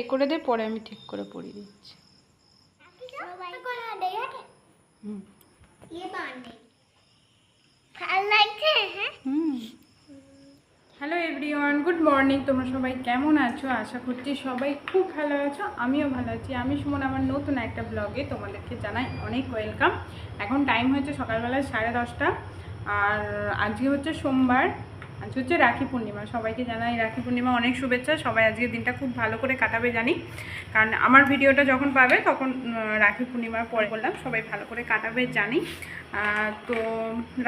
এ করে দে পরে আমি ঠিক করে পরিয়ে দিচ্ছি। হ্যালো এভরিওয়ান গুড মর্নিং তোমরা সবাই কেমন আছো? আশা করছি সবাই খুব ভালো আছো আমিও ভালো আছি। আমি সুমন আমার নতুন একটা ব্লগে তোমাদেরকে জানাই অনেক ওয়েলকাম এখন টাইম হয়েছে সকালবেলা সাড়ে দশটা আর আজকে হচ্ছে সোমবার। আজকে হচ্ছে রাখি পূর্ণিমা। সবাইকে জানাই রাখি পূর্ণিমা অনেক শুভেচ্ছা। সবাই আজকের দিনটা খুব ভালো করে কাটাবে জানি। কারণ আমার ভিডিওটা যখন পাবে তখন রাখি পূর্ণিমার পরে বললাম, সবাই ভালো করে কাটাবে জানি। তো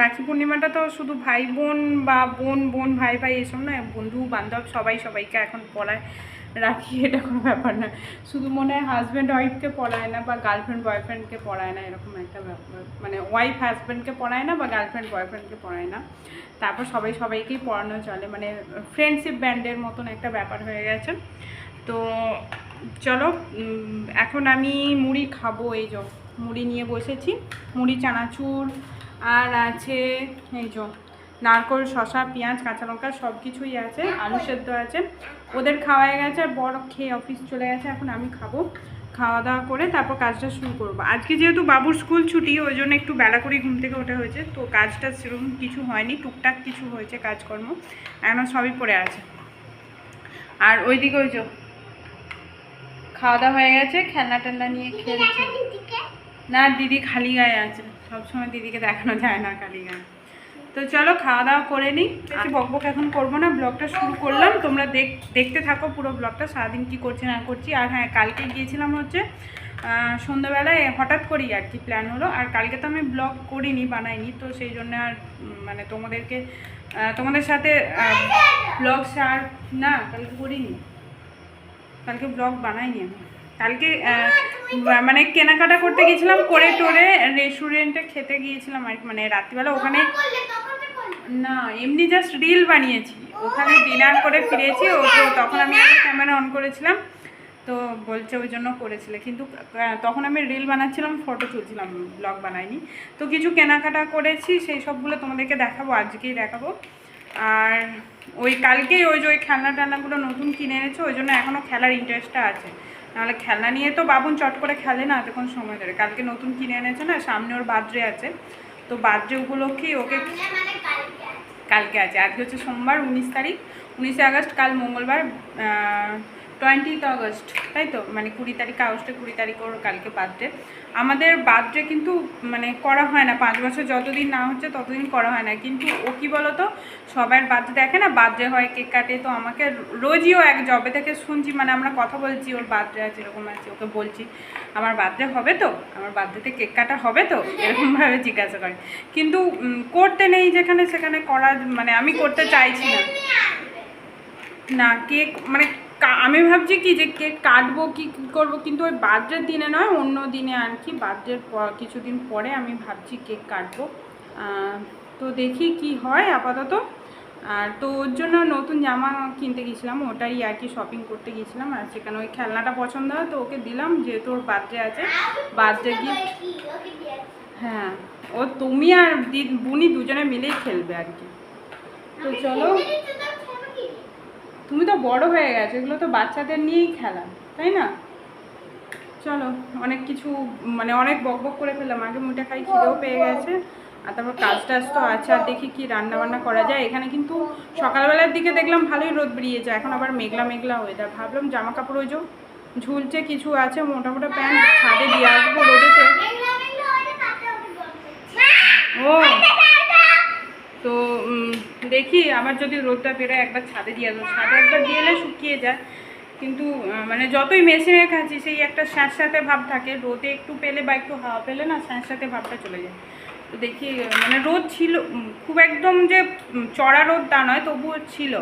রাখি পূর্ণিমাটা তো শুধু ভাই বোন বা বোন বোন, ভাই ভাই এসব নয়, বন্ধু, বান্ধব, সবাই সবাইকে এখন পড়ায় রাখি, এটা কোনো ব্যাপার না। শুধু মনে হয় হাজব্যান্ড ওয়াইফকে পড়ায় না বা গার্লফ্রেন্ড বয়ফ্রেন্ডকে পড়ায় না, এরকম একটা ব্যাপার। মানে ওয়াইফ হাজব্যান্ডকে পড়ায় না বা গার্লফ্রেন্ড বয়ফ্রেন্ডকে পড়ায় না। তারপর সবাই সবাইকেই পড়ানো চলে। মানে ফ্রেন্ডশিপ ব্যান্ডের মতন একটা ব্যাপার হয়ে গেছে। তো চলো এখন আমি মুড়ি খাব এই যে, মুড়ি নিয়ে বসেছি। মুড়ি, চানাচুর, আর আছে এই যে, নারকোল শশা পেঁয়াজ কাঁচা লঙ্কা সব কিছুই আছে, আলু সেদ্ধ আছে। ওদের খাওয়া গেছে আর বড় খেয়ে অফিস চলে গেছে এখন আমি খাব। খাওয়া দাওয়া করে তারপর কাজটা শুরু করব। আজকে যেহেতু বাবুর স্কুল ছুটি ওই জন্য একটু বেলা করে ঘুম থেকে ওঠা হয়েছে। তো কাজটা সেরকম কিছু হয়নি টুকটাক কিছু হয়েছে কাজকর্ম। এখনও সবই পড়ে আছে। আর ওইদিকে ওই যে খাওয়া দাওয়া হয়ে গেছে খেলনা টেলনা নিয়ে খেলছে। না দিদি খালি গায়ে আছে। সবসময় দিদিকে দেখানো যায় না খালি গায়ে। তো চলো খাওয়া দাওয়া করে নিই। বেশি বকবক এখন করব না ব্লগটা শুরু করলাম। তোমরা দেখ দেখতে থাকো পুরো ব্লগটা সারাদিন কী করছি না করছি। আর হ্যাঁ কালকে গিয়েছিলাম হচ্ছে সন্ধ্যাবেলায় হঠাৎ করেই আর কি প্ল্যান হলো। আর কালকে তো আমি ব্লগ করিনি বানাইনি তো সেই জন্য আর মানে তোমাদেরকে তোমাদের সাথে ব্লগ শেয়ার না কালকে করিনি। কালকে ব্লগ বানাইনি আমি। কালকে মানে কেনাকাটা করতে গেছিলাম করে টোরে রেস্টুরেন্টে খেতে গিয়েছিলাম আর মানে রাত্রিবেলা ওখানে না, এমনি জাস্ট রিল বানিয়েছি। ওখানে ডিনার করে ফিরেছি, ও তো তখন আমি ক্যামেরা অন করেছিলাম, তো বলছে ওই জন্য করেছিলে। কিন্তু তখন আমি রিল বানাচ্ছিলাম ফটো তুলছিলাম ব্লগ বানাইনি। তো কিছু কেনাকাটা করেছি, সেই সবগুলো তোমাদেরকে দেখাবো, আজকেই দেখাবো। আর ওই কালকেই ওই যে ওই খেলনা টেলনাগুলো নতুন কিনে এনেছে, ওই জন্য এখনও খেলার ইন্টারেস্টটা আছে। নাহলে খেলনা নিয়ে তো বাবুন চট করে খেলে না, এতক্ষণ সময় ধরে। কালকে নতুন কিনে এনেছে না, সামনে ওর বার্থডে আছে। তো বার্থডে উপলক্ষেই ওকে কালকে আছে। আজকে হচ্ছে সোমবার, উনিশ তারিখ। উনিশে আগস্ট, কাল মঙ্গলবার টোয়েন্টিথ আগস্ট তাই তো মানে কুড়ি তারিখ আগস্টে কুড়ি তারিখ ওর কালকে বার্থডে আমাদের বার্থডে কিন্তু মানে করা হয় না, পাঁচ বছর যতদিন না হচ্ছে ততদিন করা হয় না। কিন্তু ও কি বলতো? সবার বার্থডে দেখে না বার্থডে হয় কেক কাটে, তো আমাকে রোজই ও এক জবে থেকে শুনছি মানে আমরা কথা বলছি, ওর বার্থডে আছে, এরকম আছে, ওকে বলছি, আমার বার্থডে হবে তো? আমার বার্থডেতে কেক কাটা হবে তো? এরকমভাবে জিজ্ঞাসা করে। কিন্তু করতে নেই যেখানে সেখানে করা মানে আমি করতে চাইছি না। না কেক মানে আমি ভাবছি কি যে কেক কাটবো কি কি করব কিন্তু ওই বার্থডের দিনে নয় অন্য দিনে আর কি বার্থডের কিছুদিন পরে আমি ভাবছি কেক কাটবো। তো দেখি কি হয় আপাতত। আর তো ওর জন্য নতুন জামা কিনতে গেছিলাম ওটাই আর কি শপিং করতে গিয়েছিলাম। আর সেখানে ওই খেলনাটা পছন্দ হয় তো ওকে দিলাম যেহেতু ওর বার্থডে আছে। বার্থডে গিফট হ্যাঁ ও তুমি আর বুনি দুজনে মিলেই খেলবে আর কি। তো চলো। তুমি তো বড় হয়ে গেছো এগুলো তো বাচ্চাদের নিয়েই খেলা তাই না? চলো অনেক কিছু মানে অনেক বক বক করে ফেললাম আগে মুটা খাই খিদেও পেয়ে গেছে আর তারপর কাজ টাজ তো আছে আর দেখি কি রান্না বান্না করা যায়। এখানে কিন্তু সকালবেলার দিকে দেখলাম ভালোই রোদ বেরিয়েছে এখন আবার মেঘলা মেঘলা ওয়েদার ভাবলাম জামা কাপড় ওই ঝুলছে কিছু আছে মোটা মোটা প্যান্ট ছাদে দিয়ে আসব রোদেতে। ও। তো দেখি আমার যদি রোদটা বেরোয় একবার ছাদে দিয়ে আসব। ছাদে একবার দিয়ে এলে শুকিয়ে যায়। কিন্তু মানে যতই মেশিনে খাচ্ছি, সেই একটা স্যাঁতস্যাঁতে ভাব থাকে। রোদে একটু পেলে বা একটু হাওয়া পেলে না, স্যাঁতস্যাঁতে ভাবটা চলে যায়। তো দেখি মানে রোদ ছিল খুব একদম যে চড়া রোদ তা নয়, তবুও ছিল।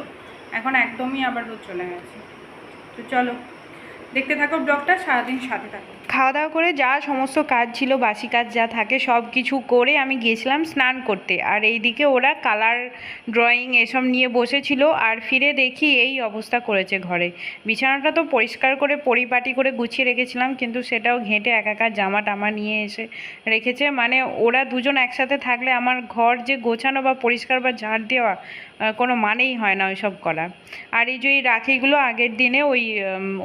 এখন একদমই আবার রোদ চলে গেছে। তো চলো, দেখতে থাকো ব্লগটা, সারাদিন সাথে থাকো। খাওয়া দাওয়া করে যা সমস্ত কাজ ছিল, বাসি কাজ যা থাকে সব কিছু করে আমি গিয়েছিলাম স্নান করতে। আর এইদিকে ওরা কালার ড্রয়িং এসব নিয়ে বসেছিল আর ফিরে দেখি এই অবস্থা করেছে ঘরে। বিছানাটা তো পরিষ্কার করে পরিপাটি করে গুছিয়ে রেখেছিলাম, কিন্তু সেটাও ঘেঁটে একাকার জামা টামা নিয়ে এসে রেখেছে। মানে ওরা দুজন একসাথে থাকলে আমার ঘর যে গোছানো বা পরিষ্কার বা ঝাড় দেওয়া কোনো মানেই হয় না ওইসব করা আর এই যে এই রাখিগুলো আগের দিনে ওই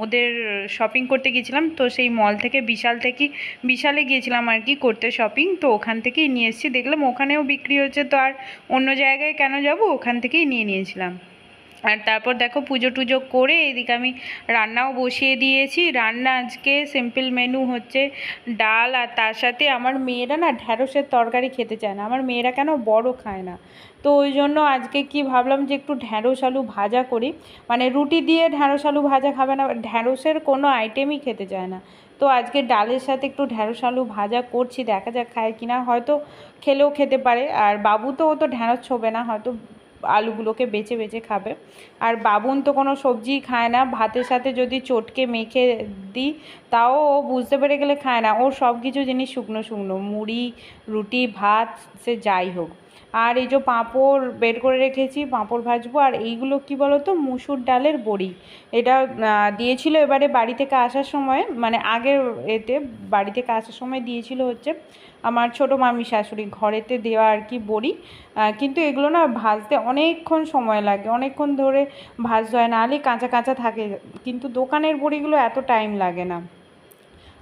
ওদের শপিং করতে গিয়েছিলাম, তো সেই মল থেকে বিশাল থেকে বিশালে গিয়েছিলাম আর কি করতে শপিং তো ওখান থেকেই নিয়ে এসেছি। দেখলাম ওখানেও বিক্রি হচ্ছে, তো আর অন্য জায়গায় কেন যাব? ওখান থেকেই নিয়ে নিয়েছিলাম। আর তারপর দেখো পুজো টুজো করে এদিকে আমি রান্নাও বসিয়ে দিয়েছি। রান্না আজকে সিম্পল মেনু হচ্ছে ডাল আর তার সাথে আমার মেয়েরা না ঢ্যাঁড়সের তরকারি খেতে চায় না। আমার মেয়েরা কেন বড় খায় না? তো ওই জন্য আজকে কি ভাবলাম যে একটু ঢ্যাঁড়স আলু ভাজা করি। মানে রুটি দিয়ে ঢ্যাঁড়স আলু ভাজা খাবে না, ঢ্যাঁড়সের কোনো আইটেমই খেতে চায় না। তো আজকে ডালের সাথে একটু ঢ্যাঁড়স আলু ভাজা করছি, দেখা যাক খায় কিনা। হয়তো খেলেও খেতে পারে। আর বাবু তো ও তো ঢ্যাঁড়স ছোবে না, হয়তো আলুগুলোকে বেছে বেছে খাবে। আর বাবুন তো কোনো সবজিই খায় না, ভাতের সাথে যদি চটকে মেখে দিই, তাও ও বুঝতে পেরে গেলে খায় না। ওর সব কিছু জিনিস শুকনো শুকনো, মুড়ি, রুটি, ভাত, সে যাই হোক। আর এই যে পাঁপড় বের করে রেখেছি, পাঁপড় ভাজবো, আর এইগুলো কি বলো তো মুসুর ডালের বড়ি। এটা দিয়েছিল এবারে বাড়ি থেকে আসার সময় মানে আগের এতে বাড়ি থেকে আসার সময় দিয়েছিল হচ্ছে আমার ছোটো মামি শাশুড়ি ঘরেতে দেওয়া আর কি বড়ি। কিন্তু এগুলো না ভাজতে অনেকক্ষণ সময় লাগে, অনেকক্ষণ ধরে ভাজতে হয় না নাহলে কাঁচা কাঁচা থাকে। কিন্তু দোকানের বড়িগুলো এত টাইম লাগে না।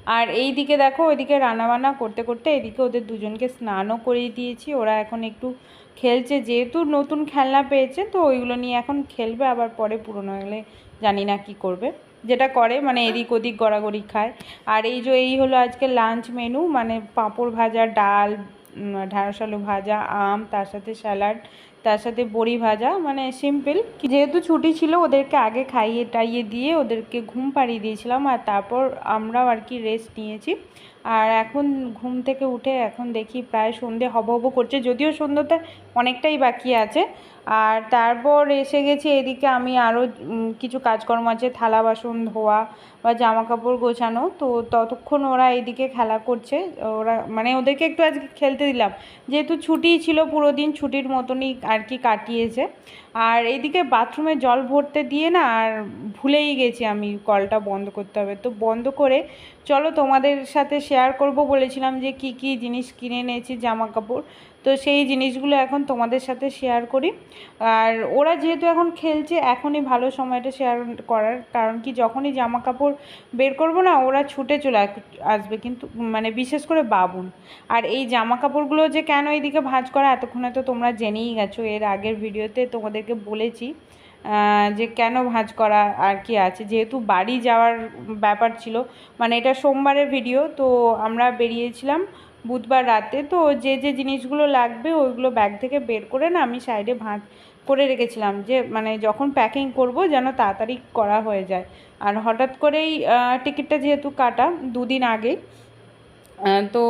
আর এই দিকে দেখো, ওইদিকে রান্নাবান্না করতে করতে এদিকে ওদের দুজনকে স্নানও করিয়ে দিয়েছি। ওরা এখন একটু খেলছে, যেহেতু নতুন খেলনা পেয়েছে, তো ওইগুলো নিয়ে এখন খেলবে, আবার পরে পুরনো হলে জানি না কি করবে। যেটা করে মানে এদিক ওদিক গড়াগড়ি খায়। আর এই যে, এই হলো আজকে লাঞ্চ মেনু মানে পাঁপড় ভাজা, ডাল ঢ্যাঁড়স আলু ভাজা, আম, তার সাথে স্যালাড তার সাথে বড়ি ভাজা মানে সিম্পল যেহেতু ছুটি ছিল, ওদেরকে আগে খাইয়ে টাইয়ে দিয়ে ওদেরকে ঘুম পাড়িয়ে দিয়েছিলাম, আর তারপর আমরাও আর কি রেস্ট নিয়েছি। আর এখন ঘুম থেকে উঠে এখন দেখি প্রায় সন্ধে হব হব করছে, যদিও সন্ধ্যাতে অনেকটাই বাকি আছে। আর তারপর এসে গেছি এদিকে আমি আরও কিছু কাজকর্ম আছে, থালা বাসন ধোয়া বা জামা কাপড় গোছানো। তো ততক্ষণ ওরা এদিকে খেলা করছে, ওরা মানে ওদেরকে একটু আজকে খেলতে দিলাম। যেহেতু ছুটি ছিল পুরো দিন, ছুটির মতনই আর কি কাটিয়েছে। আর এদিকে বাথরুমে জল ভরতে দিয়ে না আর ভুলেই গেছি আমি কলটা বন্ধ করতে হবে। তো বন্ধ করে চলো তোমাদের সাথে শেয়ার করব বলেছিলাম যে কি কি জিনিস কিনে এনেছি জামা কাপড় তো সেই জিনিসগুলো এখন তোমাদের সাথে শেয়ার করি। আর ওরা যেহেতু এখন খেলছে, এখনই ভালো সময়টা শেয়ার করার। কারণ কি, যখনই জামা কাপড় বের করব না, ওরা ছুটে চলে আসবে। কিন্তু মানে বিশেষ করে বাবুন। আর এই জামা কাপড়গুলো যে কেন এইদিকে ভাঁজ করা, এতক্ষণে তো তোমরা জেনেই গেছো। এর আগের ভিডিওতে তোমাদেরকে বলেছি যে কেন ভাঁজ করা আর কি আছে। যেহেতু বাড়ি যাওয়ার ব্যাপার ছিল মানে এটা সোমবারের ভিডিও, তো আমরা বেরিয়েছিলাম বুধবার রাতে। তো যে যে জিনিসগুলো লাগবে ওইগুলো ব্যাগ থেকে বের করে না আমি সাইডে ভাঁজ করে রেখেছিলাম যে মানে যখন প্যাকিং করব যেন তাড়াতাড়ি করা হয়ে যায়। আর হঠাৎ করেই টিকিটটা যেহেতু কাটা দুদিন আগে তো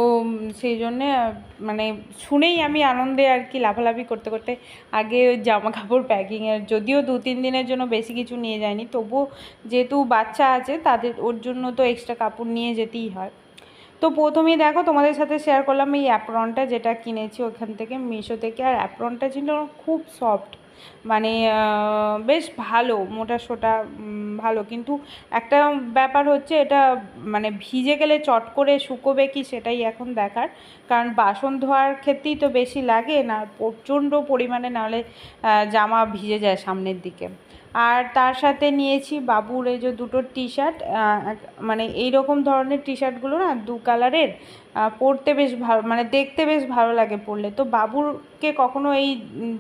সেই জন্যে মানে শুনেই আমি আনন্দে আর কি লাফালাফি করতে করতে আগে জামা কাপড় প্যাকিংয়ের যদিও দু, তিন দিনের জন্য বেশি কিছু নিয়ে যায়নি তবুও যেহেতু বাচ্চা আছে তাদের, ওর জন্য তো এক্সট্রা কাপড় নিয়ে যেতেই হয়। তো প্রথমেই দেখো তোমাদের সাথে শেয়ার করলাম এই অ্যাপ্রনটা যেটা কিনেছি ওখান থেকে মিশো থেকে। আর অ্যাপ্রনটা ছিল খুব সফট মানে বেশ ভালো মোটা সোটা ভালো। কিন্তু একটা ব্যাপার হচ্ছে এটা মানে ভিজে গেলে চট করে শুকোবে কি সেটাই এখন দেখার। কারণ বাসন ধোয়ার ক্ষেত্রেই তো বেশি লাগে না, প্রচণ্ড পরিমাণে নাহলে জামা ভিজে যায় সামনের দিকে। আর তার সাথে নিয়েছি বাবুর এই যে দুটো টি শার্ট মানে এই রকম ধরনের টি শার্টগুলো না দু কালারের পরতে বেশ ভালো মানে দেখতে বেশ ভালো লাগে পরলে। তো বাবুরকে কখনো এই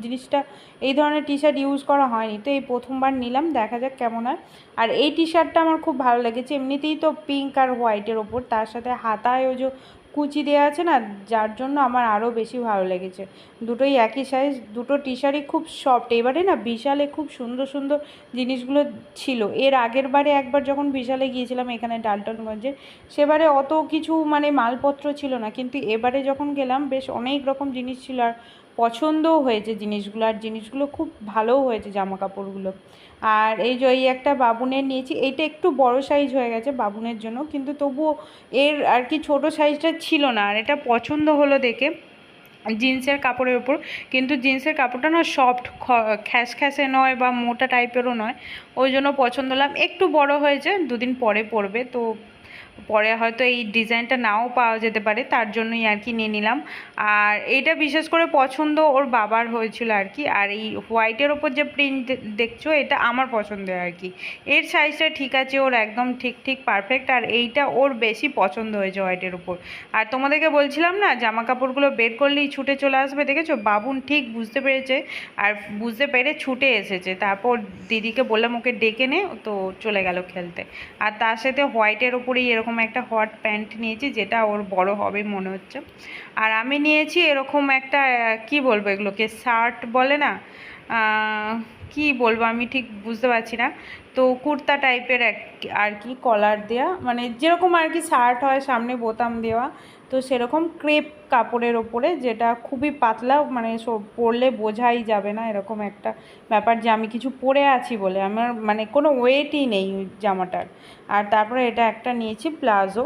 জিনিসটা, এই ধরনের টি শার্ট ইউজ করা হয়নি। তো এই প্রথমবার নিলাম, দেখা যাক কেমন হয়। আর এই টি শার্টটা আমার খুব ভালো লেগেছে। এমনিতেই তো পিঙ্ক আর হোয়াইটের ওপর, তার সাথে হাতায় ওই যে কুচি দেওয়া আছে না, যার জন্য আমার আরও বেশি ভালো লেগেছে। দুটোই একই সাইজ দুটো টি শার্টই খুব সফট এবারে না বিশালে খুব সুন্দর সুন্দর জিনিসগুলো ছিল। এর আগের বারে একবার যখন বিশালে গিয়েছিলাম এখানে ডালটনগঞ্জে, সেবারে অত কিছু মানে মালপত্র ছিল না। কিন্তু এবারে যখন গেলাম, বেশ অনেক রকম জিনিস ছিল। আর পছন্দও হয়েছে জিনিসগুলো, আর জিনিসগুলো খুব ভালোও হয়েছে জামা কাপড়গুলো আর এই যে এই একটা বাবুনের নিয়েছি, এইটা একটু বড় সাইজ হয়ে গেছে বাবুনের জন্য, কিন্তু তবুও এর আর কি ছোট সাইজটা ছিল না, আর এটা পছন্দ হলো দেখে জিন্সের কাপড়ের ওপর কিন্তু জিন্সের কাপড়টা না সফট খ্যাস খ্যাসে নয় বা মোটা টাইপেরও নয়, ওই জন্য পছন্দ হলাম। একটু বড় হয়েছে, দুদিন পরে পরবে, তো পরে হয়তো এই ডিজাইনটা নাও পাওয়া যেতে পারে, তার জন্যই আর কি নিয়ে নিলাম। আর এইটা বিশেষ করে পছন্দ ওর বাবার হয়েছিল আর কি। আর এই হোয়াইটের ওপর যে প্রিন্ট দেখছ, এটা আমার পছন্দের আর কি। এর সাইজটা ঠিক আছে, ওর একদম ঠিক ঠিক পারফেক্ট আর এইটা ওর বেশি পছন্দ হয়েছে হোয়াইটের ওপর আর তোমাদেরকে বলছিলাম না জামা কাপড়গুলো বের করলেই ছুটে চলে আসবে, দেখেছ? বাবুন ঠিক বুঝতে পেরেছে, আর বুঝতে পেরে ছুটে এসেছে। তারপর দিদিকে বললাম, ওকে ডেকে নে তো চলে গেল খেলতে। আর তার সাথে হোয়াইটের ওপরেই এরকম একটা হট প্যান্ট নিয়েছি, যেটা ওর বড় হবে মনে হচ্ছে। আর আমি নিয়েছি এরকম একটা কি বলব এগুলোকে শার্ট বলে না কি বলব আমি ঠিক বুঝতে পারছি না। তো কুর্তা টাইপের এক- আর কি কলার দেওয়া মানে যেরকম আর কি শার্ট হয়, সামনে বোতাম দেওয়া তো সেরকম ক্রেপ কাপড়ের ওপরে যেটা খুবই পাতলা মানে পরলে বোঝাই যাবে না এরকম একটা ব্যাপার যে আমি কিছু পরে আছি বলে। আমার মানে কোনো ওয়েটই নেই জামাটার। আর তারপরে এটা একটা নিয়েছি প্লাজো।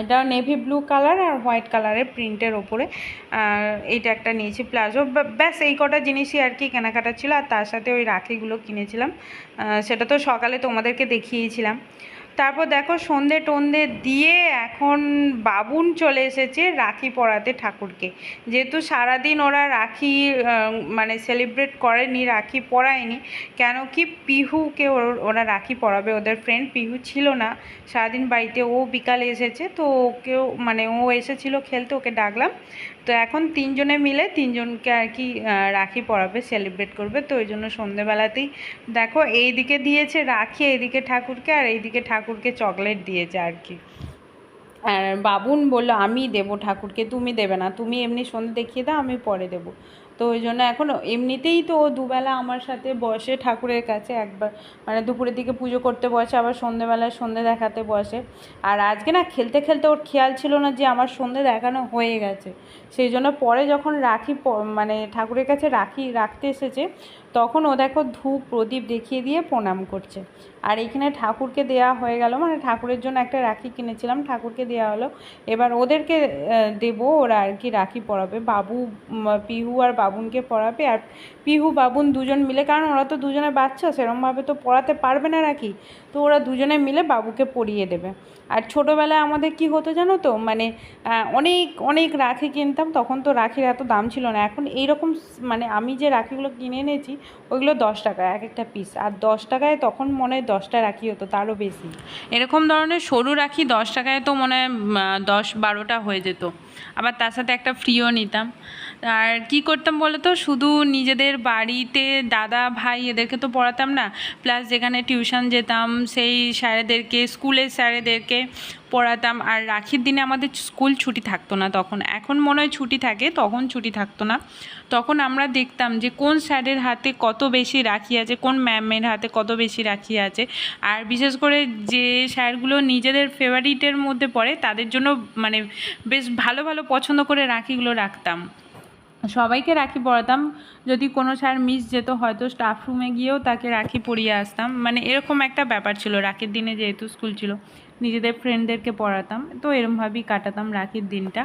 এটা নেভি ব্লু কালার আর হোয়াইট কালারের প্রিন্টের ওপরে। আর এইটা একটা নিয়েছি প্লাজো। ব্যাস এই কটা জিনিসই আর কি কেনাকাটা ছিল। আর তার সাথে ওই রাখিগুলো কিনেছিলাম। সেটা তো সকালে তোমাদেরকে দেখিয়েছিলাম। তারপর দেখো সন্ধে টন্ধে দিয়ে এখন বাবুন চলে এসেছে রাখি পরাতে ঠাকুরকে। যেহেতু সারাদিন ওরা রাখি মানে সেলিব্রেট করেনি, রাখি পরায়নি, কেন কি পিহুকে ওর- রাখি পরাবে। ওদের ফ্রেন্ড পিহু ছিল না, সারাদিন বাড়িতে ও বিকালে এসেছে, তো ওকেও মানে ও এসেছিল খেলতে, ওকে ডাকলাম। তো এখন তিনজনে মিলে তিনজনকে আর কি রাখি পরাবে সেলিব্রেট করবে। তো ওই জন্য সন্ধেবেলাতেই দেখো এই দিকে দিয়েছে রাখি, এইদিকে ঠাকুরকে আর এইদিকে ঠাকুরকে চকলেট দিয়েছে আর কি। আর বাবুন বলল, আমি দেবো ঠাকুরকে, তুমি দেবে না। তুমি এমনি সন্ধে দেখিয়ে দাও, আমি পরে দেবো। তো ওই জন্য এখন এমনিতেই তো ও দুবেলা আমার সাথে বসে ঠাকুরের কাছে একবার মানে দুপুরের দিকে পুজো করতে বসে, আবার সন্ধেবেলায় সন্ধে দেখাতে বসে। আর আজকে না খেলতে খেলতে ওর খেয়াল ছিল না যে আমার সন্ধে দেখানো হয়ে গেছে। সেই জন্য পরে যখন রাখি মানে ঠাকুরের কাছে রাখি, রাখতে এসেছে তখন ও দেখো ধূপ প্রদীপ দেখিয়ে দিয়ে প্রণাম করছে। আর এখানে ঠাকুরকে দেয়া হয়ে গেল মানে ঠাকুরের জন্য একটা রাখি কিনেছিলাম, ঠাকুরকে দেওয়া হলো। এবার ওদেরকে দেব দেবো ওরা আর কি রাখি পড়াবে বাবু পিহু আর বাবুনকে পড়াবে আর পিহু, বাবুন দুজন মিলে, কারণ ওরা তো দুজনে বাচ্চা, সেরমভাবে তো পড়াতে পারবে না রাখি। তো ওরা দুজনে মিলে বাবুকে পরিয়ে দেবে। আর ছোটোবেলায় আমাদের কি হতো জানো তো? মানে অনেক অনেক রাখি কিনতাম, তখন তো রাখির এত দাম ছিল না। এখন এইরকম মানে আমি যে রাখিগুলো কিনে এনেছি, ওইগুলো দশ টাকা, এক একটা পিস আর দশ টাকায় তখন মনে হয় দশটা রাখি হতো, তারও বেশি। এরকম ধরনের সরু রাখি দশ টাকায় তো মনে হয় দশ বারোটা হয়ে যেত। আবার তার সাথে একটা ফ্রিও নিতাম। আর কি করতাম বলো তো শুধু নিজেদের বাড়িতে দাদা, ভাই এদেরকে তো পড়াতাম না। প্লাস যেখানে টিউশন যেতাম, সেই স্যারেদেরকে, স্কুলের স্যারেদেরকে পড়াতাম। আর রাখির দিনে আমাদের স্কুল ছুটি থাকতো না তখন। এখন মনে হয় ছুটি থাকে, তখন ছুটি থাকতো না। তখন আমরা দেখতাম যে কোন স্যারের হাতে কত বেশি রাখি আছে, কোন ম্যামের হাতে কত বেশি রাখি আছে। আর বিশেষ করে যে স্যারগুলো নিজেদের ফেভারিটের মধ্যে পড়ে, তাদের জন্য মানে বেশ ভালো ভালো পছন্দ করে রাখিগুলো রাখতাম। সবাইকে রাখি পরাতাম। যদি কোনো স্যার মিস যেত, হয়তো স্টাফ রুমে গিয়েও তাকে রাখি পরিয়ে আসতাম। মানে এরকম একটা ব্যাপার ছিল, রাখির দিনে যেহেতু স্কুল ছিল, নিজেদের ফ্রেন্ডদেরকে পড়াতাম তো এরমভাবেই কাটাতাম রাখির দিনটা।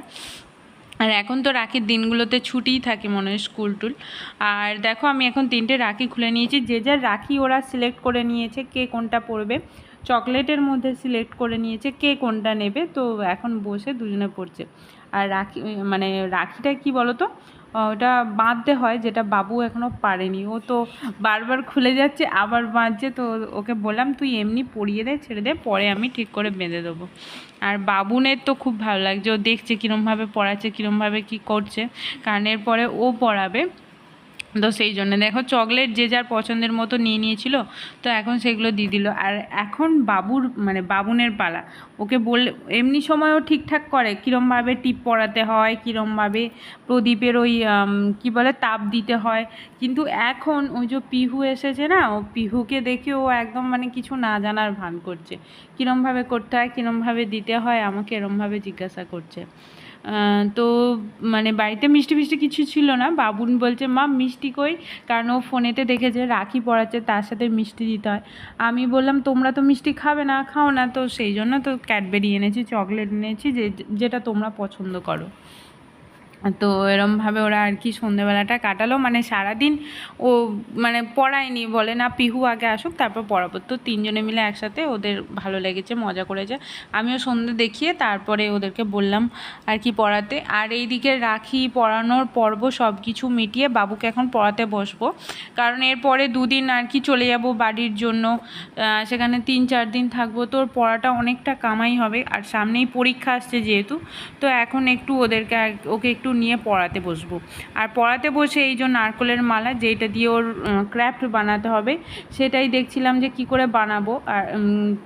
আর এখন তো রাখির দিনগুলোতে ছুটিই থাকে মনে হয় স্কুল টুল। আর দেখো, আমি এখন তিনটে রাখি খুলে নিয়েছি। যে যার রাখি ওরা সিলেক্ট করে নিয়েছে কে কোনটা পরবে। চকলেটের মধ্যে সিলেক্ট করে নিয়েছে কে কোনটা নেবে। তো এখন বসে দুজনে পড়ছে। আর রাখি মানে রাখিটা কি বলো তো ওটা বাঁধতে হয়, যেটা বাবু এখনও পারেনি। ও তো বারবার খুলে যাচ্ছে, আবার বাঁধছে। তো ওকে বললাম, তুই এমনি পড়িয়ে দে, ছেড়ে দে, পরে আমি ঠিক করে বেঁধে দেবো। আর বাবুনের তো খুব ভালো লাগছে, ও দেখছে কীরমভাবে পড়াচ্ছে, কীরমভাবে কি করছে। কারণ পরে ও পড়াবে। তো সেই জন্য। দেখো চকলেট যে যার পছন্দের মতো নিয়ে নিয়েছিল, তো এখন সেগুলো দিয়ে দিল। আর এখন বাবুর মানে বাবুনের পালা। ওকে বললে, এমনি সময়ও ঠিকঠাক করে, কীরমভাবে টিপ পড়াতে হয়, কীরমভাবে প্রদীপের ওই কি বলে, তাপ দিতে হয়। কিন্তু এখন ওই যে পিহু এসেছে না, ও পিহুকে দেখে ও একদম মানে কিছু না জানার ভান করছে। কীরমভাবে করতে হয়, কীরমভাবে দিতে হয়, আমাকে এরমভাবে জিজ্ঞাসা করছে। তো মানে বাড়িতে মিষ্টি মিষ্টি কিছু ছিল না। বাবুন বলছে, মা, মিষ্টি কই? কারণ ও ফোনেতে দেখেছে, রাখি পড়াচ্ছে তার সাথে মিষ্টি দিতে হয়। আমি বললাম, তোমরা তো মিষ্টি খাবে না, খাও না। তো সেই জন্য তো ক্যাডবেরি এনেছি, চকলেট এনেছি, যে, যেটা তোমরা পছন্দ করো। তো এরমভাবে ওরা আর কি সন্ধেবেলাটা কাটালো। মানে সারাদিন ও মানে পড়ায়নি, বলে না পিহু আগে আসুক, তারপর পড়াবো। তো তিনজনে মিলে একসাথে ওদের ভালো লেগেছে, মজা করেছে। আমিও সন্ধে দেখিয়ে তারপরে ওদেরকে বললাম আর কি পড়াতে। আর এইদিকে রাখি পড়ানোর পর্ব সব কিছু মিটিয়ে বাবুকে এখন পড়াতে বসবো। কারণ এরপরে দুদিন আর কি চলে যাব বাড়ির জন্য। সেখানে তিন চার দিন থাকব। তোর পড়াটা অনেকটা কামাই হবে। আর সামনেই পরীক্ষা আসছে যেহেতু। তো এখন একটু ওদেরকে ওকে একটু নিয়ে পড়াতে বসবো। আর পড়াতে বসে এই যে নারকলের মালা যেটা দিয়ে ওর ক্র্যাফট বানাতে হবে, সেটাই দেখছিলাম যে কি করে বানাবো। আর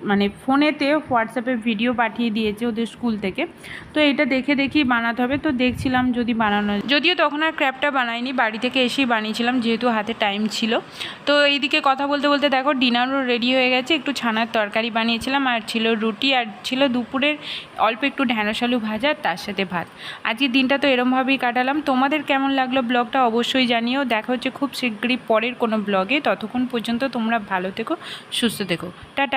মানে ফোনেতে হোয়াটসঅ্যাপে ভিডিও পাঠিয়ে দিয়েছে ওদের স্কুল থেকে। তো এটা দেখে দেখি বানাতে হবে। তো দেখছিলাম যদি বানানো যদিও তখন আর ক্র্যাফটটা বানাইনি, বাড়ি থেকে এসেই বানিয়েছিলাম, যেহেতু হাতে টাইম ছিল। তো এইদিকে কথা বলতে বলতে দেখো, ডিনারও রেডি হয়ে গেছে। একটু ছানার তরকারি বানিয়েছিলাম, আর ছিল রুটি, আর ছিল দুপুরের অল্প একটু ঢ্যাঁড়স আলু ভাজা তার সাথে ভাত। আজকের দিনটা তো এরমভাবেই কাটালাম। তোমাদের কেমন লাগল ব্লগটা অবশ্যই জানিও। দেখা হচ্ছে খুব শীঘ্রই পরের কোনো ব্লগে। ততক্ষণ পর্যন্ত তোমরা ভালো থেকো, সুস্থ থেকো। টাটা।